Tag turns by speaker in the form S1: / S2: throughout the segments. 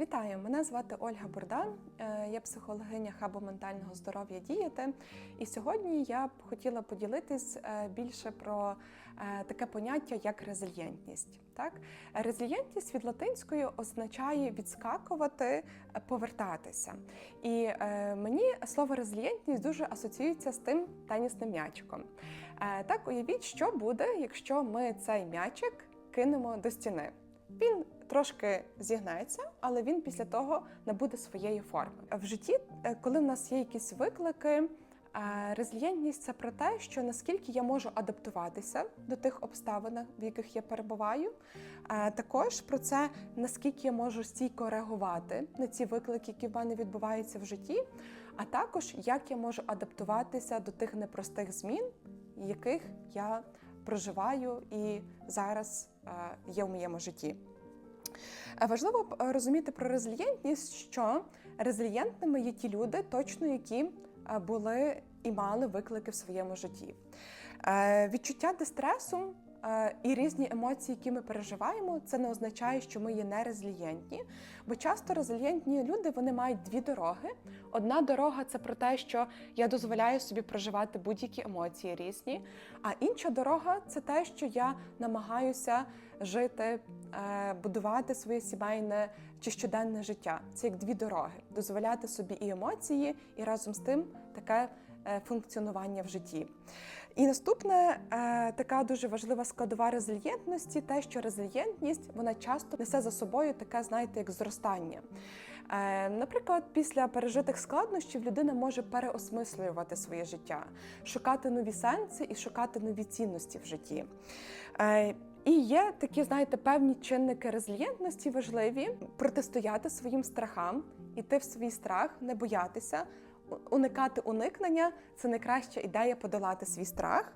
S1: Вітаю! Мене звати Ольга Бурдан. Е, Я психологиня хабу ментального здоров'я діяти. І сьогодні я б хотіла поділитись е, більше про е, таке поняття як резильєнтність. Так, резильєнтність від латинської означає відскакувати, повертатися. І мені слово резильєнтність дуже асоціюється з тим тенісним м'ячиком. Так, уявіть, що буде, якщо ми цей м'ячик кинемо до стіни. Він трошки зігнеться, але він після того набуде своєї форми. В житті, е, коли в нас є якісь виклики, е, резильєнтність це про те, що наскільки я можу адаптуватися до тих обставин, в яких я перебуваю. Е, Також про це, наскільки я можу стійко реагувати на ці виклики, які в мене відбуваються в житті, а також як я можу адаптуватися до тих непростих змін, яких я проживаю і зараз є в моєму житті. Е, Важливо е, розуміти про резильєнтність, що резильєнтними є ті люди, точно які е, були і мали виклики в своєму житті. Відчуття дистресу і різні емоції, які ми переживаємо, це не означає, що ми є нерезильєнтні, бо часто резильєнтні люди вони мають дві дороги. Одна дорога це про те, що я дозволяю собі проживати будь-які емоції різні. А інша дорога це те, що я намагаюся жити, е, будувати своє сімейне чи щоденне життя. Це як дві дороги: дозволяти собі і емоції, і разом з тим таке е, функціонування в житті. І наступне е, така дуже важлива складова резильєнтності, те, що резильєнтність вона часто несе за собою таке, знаєте, як зростання. Е, Наприклад, після пережитих складнощів людина може переосмислювати своє життя, шукати нові сенси і шукати нові цінності в житті. Е, І є такі, знаєте, певні чинники резильєнтності важливі протистояти своїм страхам, іти в свій страх, не боятися, уникати уникнення це найкраща ідея подолати свій страх.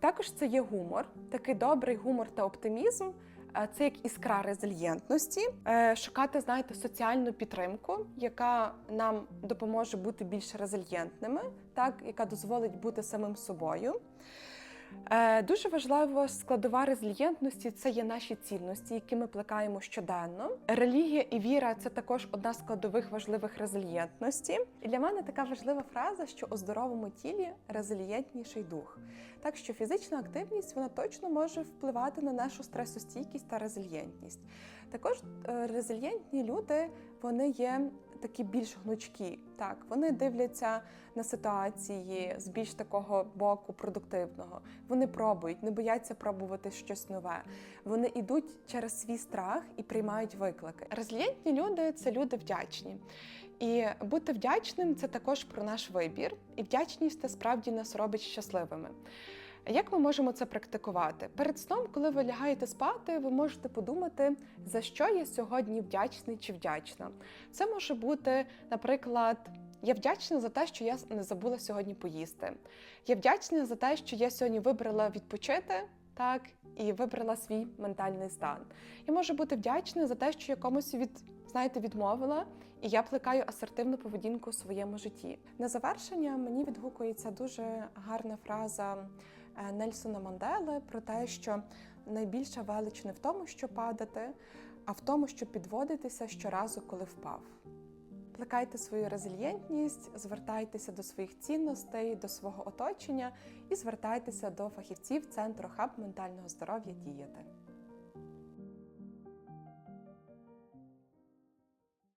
S1: Також це є гумор, такий добрий гумор та оптимізм. Е, Це як іскра резильєнтності, Е, шукати, знаєте, соціальну підтримку, яка нам допоможе бути більш резильєнтними, так яка дозволить бути самим собою. Е, Дуже важлива складова резильєнтності це є наші цінності, які ми плекаємо щоденно. Релігія і віра це також одна з складових важливих резильєнтності. І для мене така важлива фраза, що у здоровому тілі резильєнтніший дух. Так що фізична активність вона точно може впливати на нашу стресостійкість та резильєнтність. Також е, резильєнтні люди вони є такі більш гнучкі. Так, вони дивляться на ситуації з більш такого боку продуктивного. Вони пробують, не бояться пробувати щось нове. Вони йдуть через свій страх і приймають виклики. Резильєнтні люди це люди вдячні. І бути вдячним це також про наш вибір. І вдячність це справді нас робить щасливими. Як ми можемо це практикувати? Перед сном, коли ви лягаєте спати, ви можете подумати, за що я сьогодні вдячний чи вдячна. Це може бути, наприклад, я вдячна за те, що я не забула сьогодні поїсти. Я вдячна за те, що я сьогодні вибрала відпочити. Так, і вибрала свій ментальний стан. Я можу бути вдячна за те, що я комусь від, знаєте, відмовила, і я плекаю асертивну поведінку у своєму житті. На завершення мені відгукується дуже гарна фраза Нельсона Мандели про те, що найбільша велич не в тому, що падати, а в тому, щоб підводитися щоразу, коли впав. Плекайте свою резильєнтність, звертайтеся до своїх цінностей, до свого оточення і звертайтеся до фахівців Центру хаб ментального здоров'я діяти.